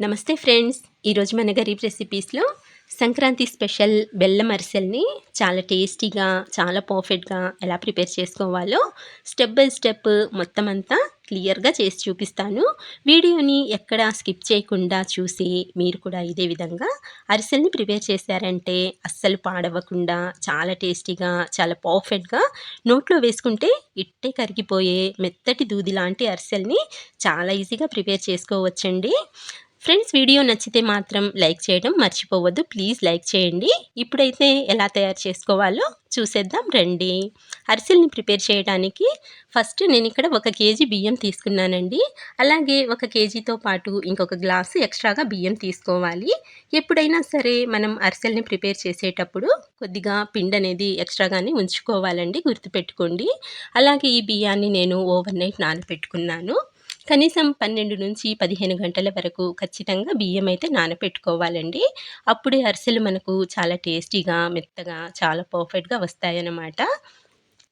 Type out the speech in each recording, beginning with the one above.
నమస్తే ఫ్రెండ్స్. ఈరోజు మన గరీబ్ రెసిపీస్లో సంక్రాంతి స్పెషల్ బెల్లం అరిసెల్ని చాలా టేస్టీగా చాలా పర్ఫెక్ట్గా ఎలా ప్రిపేర్ చేసుకోవాలో స్టెప్ బై స్టెప్ మొత్తం అంతా క్లియర్గా చేసి చూపిస్తాను. వీడియోని ఎక్కడ స్కిప్ చేయకుండా చూసి మీరు కూడా ఇదే విధంగా అరిసెల్ని ప్రిపేర్ చేశారంటే అస్సలు పాడవకుండా చాలా టేస్టీగా చాలా పర్ఫెక్ట్గా నోట్లో వేసుకుంటే ఇట్టే కరిగిపోయే మెత్తటి దూది లాంటి అరిసెల్ని చాలా ఈజీగా ప్రిపేర్ చేసుకోవచ్చండి. ఫ్రెండ్స్ వీడియో నచ్చితే మాత్రం లైక్ చేయడం మర్చిపోవద్దు. ప్లీజ్ లైక్ చేయండి. ఇప్పుడైతే ఎలా తయారు చేసుకోవాలో చూసేద్దాం రండి. అరిసెల్ని ప్రిపేర్ చేయడానికి ఫస్ట్ నేను ఇక్కడ ఒక కేజీ బియ్యం తీసుకున్నానండి. అలాగే ఒక కేజీతో పాటు ఇంకొక గ్లాసు ఎక్స్ట్రాగా బియ్యం తీసుకోవాలి. ఎప్పుడైనా సరే మనం అరిసెల్ని ప్రిపేర్ చేసేటప్పుడు కొద్దిగా పిండి అనేది ఎక్స్ట్రాగానే ఉంచుకోవాలండి గుర్తుపెట్టుకోండి. అలాగే ఈ బియ్యాన్ని నేను ఓవర్ నైట్ నానబెట్టుకున్నాను. కనీసం పన్నెండు నుంచి పదిహేను గంటల వరకు ఖచ్చితంగా బియ్యం అయితే నానపెట్టుకోవాలండి. అప్పుడే అరిసెలు మనకు చాలా టేస్టీగా మెత్తగా చాలా పర్ఫెక్ట్గా వస్తాయన్నమాట.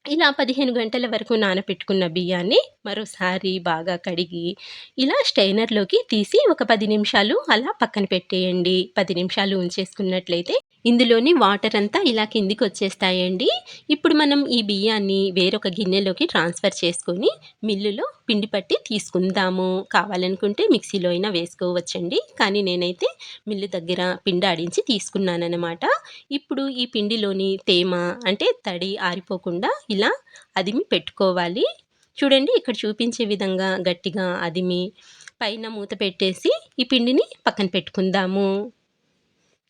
ఇలా పదిహేను గంటల వరకు నానపెట్టుకున్న బియ్యాన్ని మరోసారి బాగా కడిగి ఇలా స్టైనర్లోకి తీసి ఒక పది నిమిషాలు అలా పక్కన పెట్టేయండి. పది నిమిషాలు ఉంచేసుకున్నట్లయితే ఇందులోని వాటర్ అంతా ఇలా కిందికి వచ్చేస్తాయండి. ఇప్పుడు మనం ఈ బియ్యాన్ని వేరొక గిన్నెలోకి ట్రాన్స్ఫర్ చేసుకొని మిల్లులో పిండి పట్టి తీసుకుందాము. కావాలనుకుంటే మిక్సీలో అయినా వేసుకోవచ్చండి. కానీ నేనైతే మిల్లు దగ్గర పిండి ఆడించి తీసుకున్నానమాట ఇప్పుడు ఈ పిండిలోని తేమ అంటే తడి ఆరిపోకుండా ఇలా అదిమి పెట్టుకోవాలి. చూడండి ఇక్కడ చూపించే విధంగా గట్టిగా అదిమి పైన మూత పెట్టేసి ఈ పిండిని పక్కన పెట్టుకుందాము.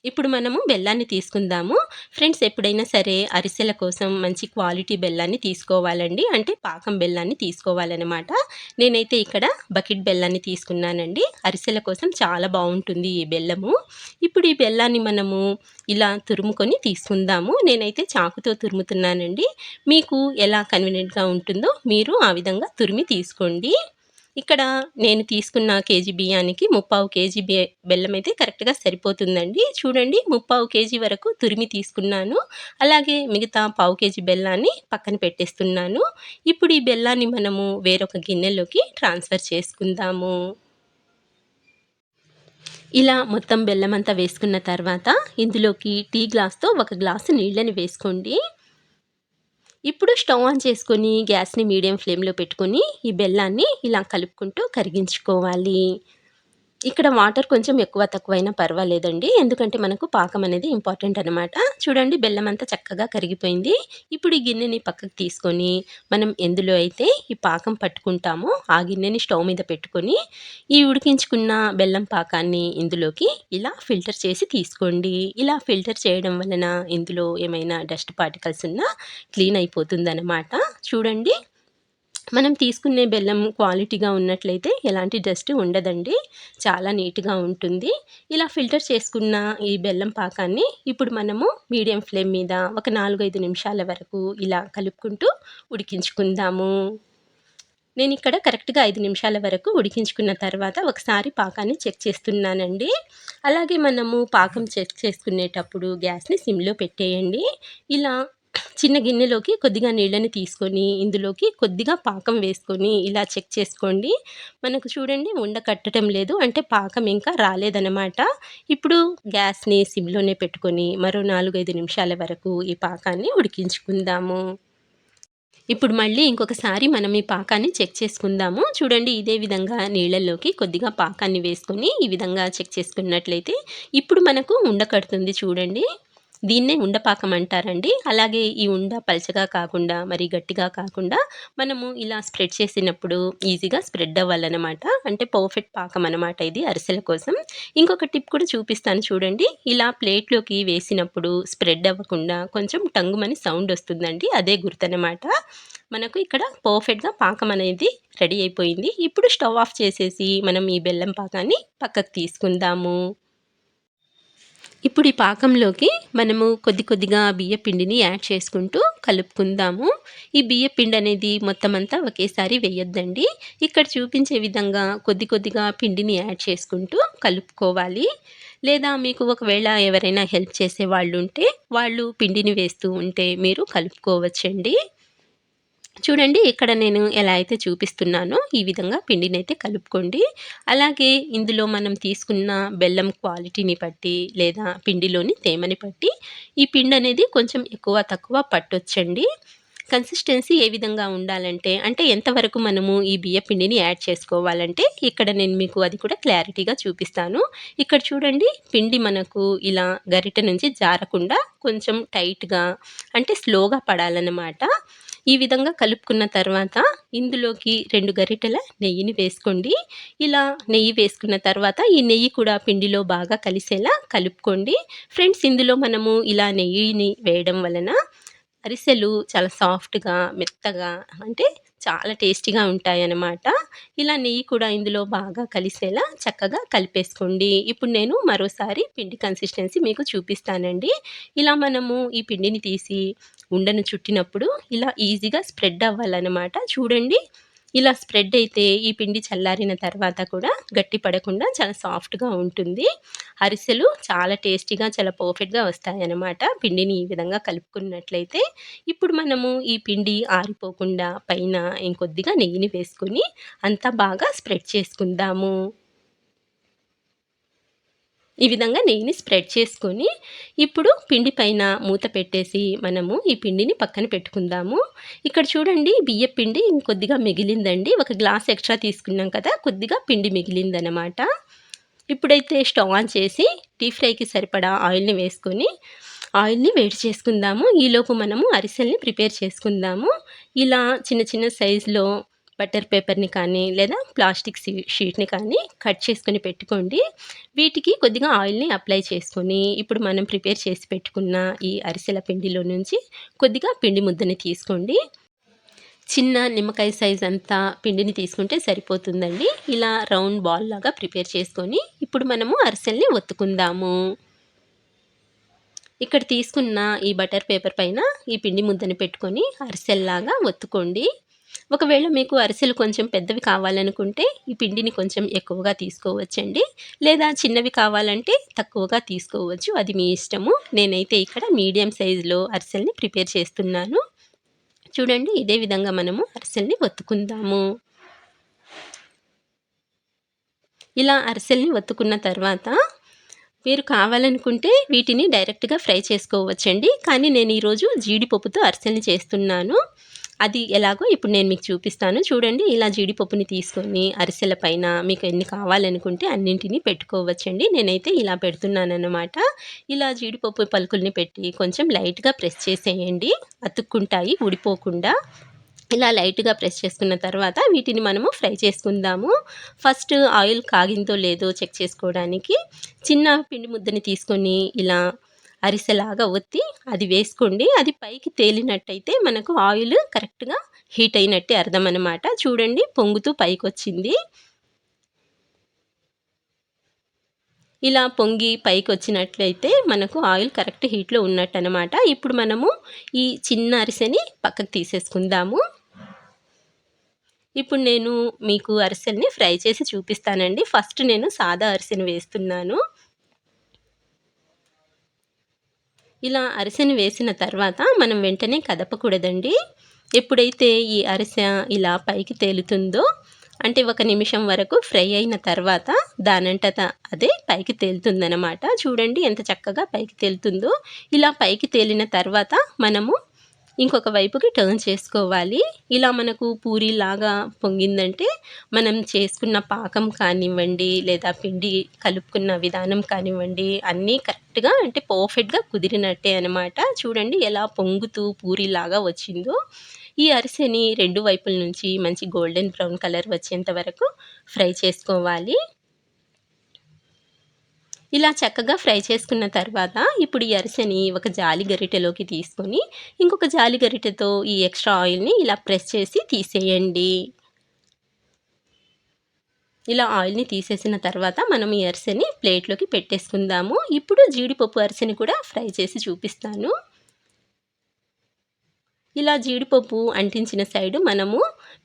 ఇప్పుడు మనము బెల్లాన్ని తీసుకుందాము. ఫ్రెండ్స్ ఎప్పుడైనా సరే అరిసెల కోసం మంచి క్వాలిటీ బెల్లాన్ని తీసుకోవాలండి. అంటే పాకం బెల్లాన్ని తీసుకోవాలన్నమాట. నేనైతే ఇక్కడ బకెట్ బెల్లాన్ని తీసుకున్నానండి. అరిసెల కోసం చాలా బాగుంటుంది ఈ బెల్లము. ఇప్పుడు ఈ బెల్లాన్ని మనము ఇలా తురుముకొని తీసుకుందాము. నేనైతే చాకుతో తురుముతున్నానండి. మీకు ఎలా కన్వీనియంట్గా ఉంటుందో మీరు ఆ విధంగా తురిమి తీసుకోండి. ఇక్కడ నేను తీసుకున్న కేజీ బియ్యానికి ముప్పావు కేజీ బెల్లం అయితే కరెక్ట్గా సరిపోతుందండి. చూడండి ముప్పావు కేజీ వరకు తురిమి తీసుకున్నాను. అలాగే మిగతా పావు కేజీ బెల్లాన్ని పక్కన పెట్టేస్తున్నాను. ఇప్పుడు ఈ బెల్లాన్ని మనము వేరొక గిన్నెలోకి ట్రాన్స్ఫర్ చేసుకుందాము. ఇలా మొత్తం బెల్లం అంతా వేసుకున్న తర్వాత ఇందులోకి టీ గ్లాస్తో ఒక గ్లాసు నీళ్ళని వేసుకోండి. ఇప్పుడు స్టవ్ ఆన్ చేసుకొని గ్యాస్ని మీడియం ఫ్లేమ్లో పెట్టుకొని ఈ బెల్లాన్ని ఇలా కలుపుకుంటూ కరిగించుకోవాలి. ఇక్కడ వాటర్ కొంచెం ఎక్కువ తక్కువైనా పర్వాలేదండి. ఎందుకంటే మనకు పాకం అనేది ఇంపార్టెంట్ అనమాట చూడండి బెల్లం అంతా చక్కగా కరిగిపోయింది. ఇప్పుడు ఈ గిన్నెని పక్కకు తీసుకొని మనం ఎందులో అయితే ఈ పాకం పట్టుకుంటామో ఆ గిన్నెని స్టవ్ మీద పెట్టుకొని ఈ ఉడికించుకున్న బెల్లం పాకాన్ని ఇందులోకి ఇలా ఫిల్టర్ చేసి తీసుకోండి. ఇలా ఫిల్టర్ చేయడం వలన ఇందులో ఏమైనా డస్ట్ పార్టికల్స్ ఉన్నా క్లీన్ అయిపోతుంది చూడండి మనం తీసుకునే బెల్లం క్వాలిటీగా ఉన్నట్లయితే ఎలాంటి డస్ట్ ఉండదండి. చాలా నీట్గా ఉంటుంది. ఇలా ఫిల్టర్ చేసుకున్న ఈ బెల్లం పాకాన్ని ఇప్పుడు మనము మీడియం ఫ్లేమ్ మీద ఒక నాలుగైదు నిమిషాల వరకు ఇలా కలుపుకుంటూ ఉడికించుకుందాము. నేను ఇక్కడ కరెక్ట్గా ఐదు నిమిషాల వరకు ఉడికించుకున్న తర్వాత ఒకసారి పాకాన్ని చెక్ చేస్తున్నానండి. అలాగే మనము పాకం చెక్ చేసుకునేటప్పుడు గ్యాస్ని సిమ్లో పెట్టేయండి. ఇలా చిన్న గిన్నెలోకి కొద్దిగా నీళ్ళని తీసుకొని ఇందులోకి కొద్దిగా పాకం వేసుకొని ఇలా చెక్ చేసుకోండి. మనకు చూడండి ఉండ కట్టడం లేదు. అంటే పాకం ఇంకా రాలేదన్నమాట. ఇప్పుడు గ్యాస్ని సిమ్లోనే పెట్టుకొని మరో నాలుగైదు నిమిషాల వరకు ఈ పాకాన్ని ఉడికించుకుందాము. ఇప్పుడు మళ్ళీ ఇంకొకసారి మనం ఈ పాకాన్ని చెక్ చేసుకుందాము. చూడండి ఇదే విధంగా నీళ్ళల్లోకి కొద్దిగా పాకాన్ని వేసుకొని ఈ విధంగా చెక్ చేసుకున్నట్లయితే ఇప్పుడు మనకు ఉండకడుతుంది చూడండి. దీన్నే ఉండపాకం అంటారండి అలాగే ఈ ఉండ పలచగా కాకుండా మరి గట్టిగా కాకుండా మనము ఇలా స్ప్రెడ్ చేసినప్పుడు ఈజీగా స్ప్రెడ్ అవ్వాలన్నమాట. అంటే పర్ఫెక్ట్ పాకం అనమాట ఇది అరిసెల కోసం. ఇంకొక టిప్ కూడా చూపిస్తాను చూడండి. ఇలా ప్లేట్లోకి వేసినప్పుడు స్ప్రెడ్ అవ్వకుండా కొంచెం టంగుమని సౌండ్ వస్తుందండి. అదే గుర్తనమాట మనకు ఇక్కడ పర్ఫెక్ట్గా పాకం అనేది రెడీ అయిపోయింది. ఇప్పుడు స్టవ్ ఆఫ్ చేసేసి మనం ఈ బెల్లం పాకాన్ని పక్కకు తీసుకుందాము. ఇప్పుడు ఈ పాకంలోకి మనము కొద్ది కొద్దిగా బియ్య పిండిని యాడ్ చేసుకుంటూ కలుపుకుందాము. ఈ బియ్య పిండి అనేది మొత్తం అంతా ఒకేసారి వేయొద్దండి. ఇక్కడ చూపించే విధంగా కొద్ది కొద్దిగా పిండిని యాడ్ చేసుకుంటూ కలుపుకోవాలి. లేదా మీకు ఒకవేళ ఎవరైనా హెల్ప్ చేసే వాళ్ళు ఉంటే వాళ్ళు పిండిని వేస్తూ ఉంటే మీరు కలుపుకోవచ్చండి. చూడండి ఇక్కడ నేను ఎలా అయితే చూపిస్తున్నానో ఈ విధంగా పిండిని అయితే కలుపుకోండి. అలాగే ఇందులో మనం తీసుకున్న బెల్లం క్వాలిటీని బట్టి లేదా పిండిలోని తేమని బట్టి ఈ పిండి అనేది కొంచెం ఎక్కువ తక్కువ పట్టొచ్చండి. కన్సిస్టెన్సీ ఏ విధంగా ఉండాలంటే అంటే ఎంతవరకు మనము ఈ బియ్య పిండిని యాడ్ చేసుకోవాలంటే ఇక్కడ నేను మీకు అది కూడా క్లారిటీగా చూపిస్తాను. ఇక్కడ చూడండి పిండి మనకు ఇలా గరిట నుంచి జారకుండా కొంచెం టైట్గా అంటే స్లోగా పడాలన్నమాట. ఈ విధంగా కలుపుకున్న తర్వాత ఇందులోకి రెండు గరిటెల నెయ్యిని వేసుకోండి. ఇలా నెయ్యి వేసుకున్న తర్వాత ఈ నెయ్యి కూడా పిండిలో బాగా కలిసేలా కలుపుకోండి. ఫ్రెండ్స్ ఇందులో మనము ఇలా నెయ్యిని వేయడం వలన అరిసెలు చాలా సాఫ్ట్‌గా, మెత్తగా అంటే చాలా టేస్టీగా ఉంటాయన్నమాట. ఇలా నెయ్యి కూడా ఇందులో బాగా కలిసేలా చక్కగా కలిపేసుకోండి. ఇప్పుడు నేను మరోసారి పిండి కన్సిస్టెన్సీ మీకు చూపిస్తానండి. ఇలా మనము ఈ పిండిని తీసి ఉండను చుట్టినప్పుడు ఇలా ఈజీగా స్ప్రెడ్ అవ్వాలన్నమాట. చూడండి ఇలా స్ప్రెడ్ అయితే ఈ పిండి చల్లారిన తర్వాత కూడా గట్టి పడకుండా చాలా సాఫ్ట్గా ఉంటుంది. అరిసెలు చాలా టేస్టీగా చాలా పర్ఫెక్ట్గా వస్తాయన్నమాట. పిండిని ఈ విధంగా కలుపుకున్నట్లయితే ఇప్పుడు మనము ఈ పిండి ఆరిపోకుండా పైన ఇంకొద్దిగా నెయ్యిని వేసుకొని అంతా బాగా స్ప్రెడ్ చేసుకుందాము. ఈ విధంగా నెయ్యిని స్ప్రెడ్ చేసుకొని ఇప్పుడు పిండి పైన మూత పెట్టేసి మనము ఈ పిండిని పక్కన పెట్టుకుందాము. ఇక్కడ చూడండి బియ్య పిండి ఇంకొద్దిగా మిగిలిందండి. ఒక గ్లాస్ ఎక్స్ట్రా తీసుకున్నాం కదా కొద్దిగా పిండి మిగిలిందనమాట. ఇప్పుడైతే స్టవ్ ఆన్ చేసి డీప్ ఫ్రైకి సరిపడా ఆయిల్ని వేసుకొని ఆయిల్ని వేడి చేసుకుందాము. ఈలోపు మనము అరిసెల్ని ప్రిపేర్ చేసుకుందాము. ఇలా చిన్న చిన్న సైజులో బటర్ పేపర్ని కానీ లేదా ప్లాస్టిక్ షీట్ని కానీ కట్ చేసుకొని పెట్టుకోండి. వీటికి కొద్దిగా ఆయిల్ని అప్లై చేసుకొని ఇప్పుడు మనం ప్రిపేర్ చేసి పెట్టుకున్న ఈ అరిసెల పిండిలో నుంచి కొద్దిగా పిండి ముద్దని తీసుకోండి. చిన్న నిమ్మకాయ సైజ్ అంతా పిండిని తీసుకుంటే సరిపోతుందండి. ఇలా రౌండ్ బాల్ లాగా ప్రిపేర్ చేసుకొని ఇప్పుడు మనము అరిసెల్ని ఒత్తుకుందాము. ఇక్కడ తీసుకున్న ఈ బటర్ పేపర్ పైన ఈ పిండి ముద్దని పెట్టుకొని అరిసెల్లాగా ఒత్తుకోండి. ఒకవేళ మీకు అరిసెలు కొంచెం పెద్దవి కావాలనుకుంటే ఈ పిండిని కొంచెం ఎక్కువగా తీసుకోవచ్చండి. లేదా చిన్నవి కావాలంటే తక్కువగా తీసుకోవచ్చు. అది మీ ఇష్టము. నేనైతే ఇక్కడ మీడియం సైజులో అరిసెల్ని ప్రిపేర్ చేస్తున్నాను. చూడండి ఇదే విధంగా మనము అరిసెల్ని ఒత్తుకుందాము. ఇలా అరిసెల్ని ఒత్తుకున్న తర్వాత మీరు కావాలనుకుంటే వీటిని డైరెక్ట్గా ఫ్రై చేసుకోవచ్చండి. కానీ నేను ఈరోజు జీడిపప్పుతో అరిసెల్ని చేస్తున్నాను. అది ఎలాగో ఇప్పుడు నేను మీకు చూపిస్తాను. చూడండి ఇలా జీడిపప్పుని తీసుకొని అరిసెల పైన మీకు ఎన్ని కావాలనుకుంటే అన్నింటినీ పెట్టుకోవచ్చండి. నేనైతే ఇలా పెడుతున్నాను ఇలా జీడిపప్పు పలుకుల్ని పెట్టి కొంచెం లైట్గా ప్రెస్ చేసేయండి. అతుక్కుంటాయి ఊడిపోకుండా. ఇలా లైట్గా ప్రెస్ చేసుకున్న తర్వాత వీటిని మనము ఫ్రై చేసుకుందాము. ఫస్ట్ ఆయిల్ కాగిందో లేదో చెక్ చేసుకోవడానికి చిన్న పిండి ముద్దని తీసుకొని ఇలా అరిసెలాగా ఒత్తి అది వేసుకోండి. అది పైకి తేలినట్టయితే మనకు ఆయిల్ కరెక్ట్గా హీట్ అయినట్టే అర్థం అనమాట చూడండి పొంగుతూ పైకి వచ్చింది ఇలా పొంగి పైకి వచ్చినట్లయితే మనకు ఆయిల్ కరెక్ట్ హీట్లో ఉన్నట్టు అనమాట ఇప్పుడు మనము ఈ చిన్న అరిసెని పక్కకు తీసేసుకుందాము. ఇప్పుడు నేను మీకు అరిసెల్ని ఫ్రై చేసి చూపిస్తానండి. ఫస్ట్ నేను సాదా అరిసెని వేస్తున్నాను. ఇలా అరిసెని వేసిన తర్వాత మనం వెంటనే కదపకూడదండి. ఎప్పుడైతే ఈ అరిసె ఇలా పైకి తేలుతుందో అంటే ఒక నిమిషం వరకు ఫ్రై అయిన తర్వాత దానంటత అదే పైకి తేలుతుందనమాట చూడండి ఎంత చక్కగా పైకి తేలుతుందో. ఇలా పైకి తేలిన తర్వాత మనము ఇంకొక వైపుకి టర్న్ చేసుకోవాలి. ఇలా మనకు పూరిలాగా పొంగిందంటే మనం చేసుకున్న పాకం కానివ్వండి లేదా పిండి కలుపుకున్న విధానం కానివ్వండి అన్నీ కరెక్ట్గా అంటే పర్ఫెక్ట్గా కుదిరినట్టే అనమాట చూడండి ఎలా పొంగుతూ పూరిలాగా వచ్చిందో. ఈ అరిసెని రెండు వైపుల నుంచి మంచి గోల్డెన్ బ్రౌన్ కలర్ వచ్చేంత వరకు ఫ్రై చేసుకోవాలి. ఇలా చక్కగా ఫ్రై చేసుకున్న తర్వాత ఇప్పుడు ఈ అరిసెని ఒక జాలి గరిటెలోకి తీసుకొని ఇంకొక జాలి గరిటెతో ఈ ఎక్స్ట్రా ఆయిల్ని ఇలా ప్రెస్ చేసి తీసేయండి. ఇలా ఆయిల్ని తీసేసిన తర్వాత మనం ఈ అరిసెని ప్లేట్లోకి పెట్టేసుకుందాము. ఇప్పుడు జీడిపప్పు అరిసెని కూడా ఫ్రై చేసి చూపిస్తాను. ఇలా జీడిపప్పు అంటించిన సైడ్ మనము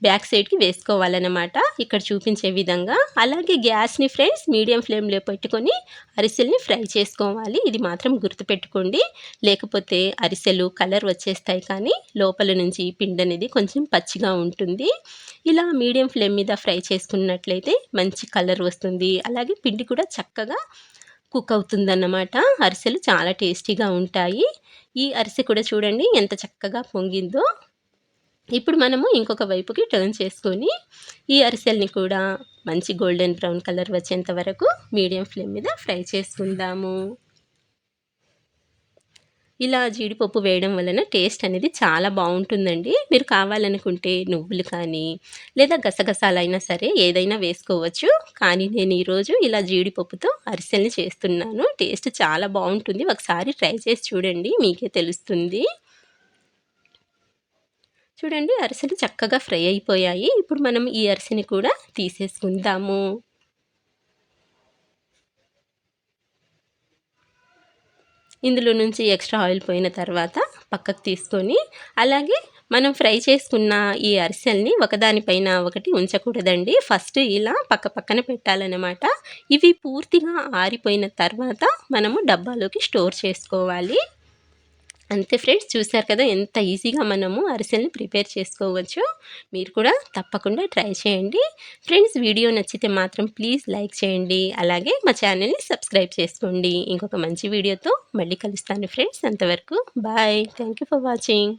బ్యాక్ సైడ్కి వేసుకోవాలన్నమాట. ఇక్కడ చూపించే విధంగా. అలాగే గ్యాస్ని ఫ్రెండ్స్ మీడియం ఫ్లేమ్లో పెట్టుకొని అరిసెల్ని ఫ్రై చేసుకోవాలి. ఇది మాత్రం గుర్తుపెట్టుకోండి. లేకపోతే అరిసెలు కలర్ వచ్చేస్తాయి కానీ లోపల నుంచి పిండి అనేది కొంచెం పచ్చిగా ఉంటుంది. ఇలా మీడియం ఫ్లేమ్ మీద ఫ్రై చేసుకున్నట్లయితే మంచి కలర్ వస్తుంది. అలాగే పిండి కూడా చక్కగా కుక్ అవుతుందన్నమాట. అరిసెలు చాలా టేస్టీగా ఉంటాయి. ఈ అరిసె కూడా చూడండి ఎంత చక్కగా పొంగిందో. ఇప్పుడు మనము ఇంకొక వైపుకి టర్న్ చేసుకొని ఈ అరిసెల్ని కూడా మంచి గోల్డెన్ బ్రౌన్ కలర్ వచ్చేంత వరకు మీడియం ఫ్లేమ్ మీద ఫ్రై చేసుకుందాము. ఇలా జీడిపప్పు వేయడం వలన టేస్ట్ అనేది చాలా బాగుంటుందండి. మీరు కావాలనుకుంటే నువ్వులు కానీ లేదా గసగసాలైనా సరే ఏదైనా వేసుకోవచ్చు. కానీ నేను ఈరోజు ఇలా జీడిపప్పుతో అరిసెల్ని చేస్తున్నాను. టేస్ట్ చాలా బాగుంటుంది. ఒకసారి ట్రై చేసి చూడండి. మీకే తెలుస్తుంది. చూడండి అరిసెలు చక్కగా ఫ్రై అయిపోయాయి. ఇప్పుడు మనం ఈ అరిసెని కూడా తీసేసుకుందాము. ఇందులో నుంచి ఎక్స్ట్రా ఆయిల్ పోయిన తర్వాత పక్కకు తీసుకొని అలాగే మనం ఫ్రై చేసుకున్న ఈ అరిసెల్ని ఒకదానిపైన ఒకటి ఉంచకూడదండి. ఫస్ట్ ఇలా పక్క పక్కన పెట్టాలన్నమాట. ఇవి పూర్తిగా ఆరిపోయిన తర్వాత మనము డబ్బాలోకి స్టోర్ చేసుకోవాలి. అంతే ఫ్రెండ్స్ చూసారు కదా ఎంత ఈజీగా మనము అరిసెల్ని ప్రిపేర్ చేసుకోవచ్చు. మీరు కూడా తప్పకుండా ట్రై చేయండి. ఫ్రెండ్స్ వీడియో నచ్చితే మాత్రం ప్లీజ్ లైక్ చేయండి. అలాగే మా ఛానల్ని సబ్స్క్రైబ్ చేసుకోండి. ఇంకొక మంచి వీడియోతో మళ్ళీ కలుస్తాను ఫ్రెండ్స్. అంతవరకు బాయ్. Thank for watching.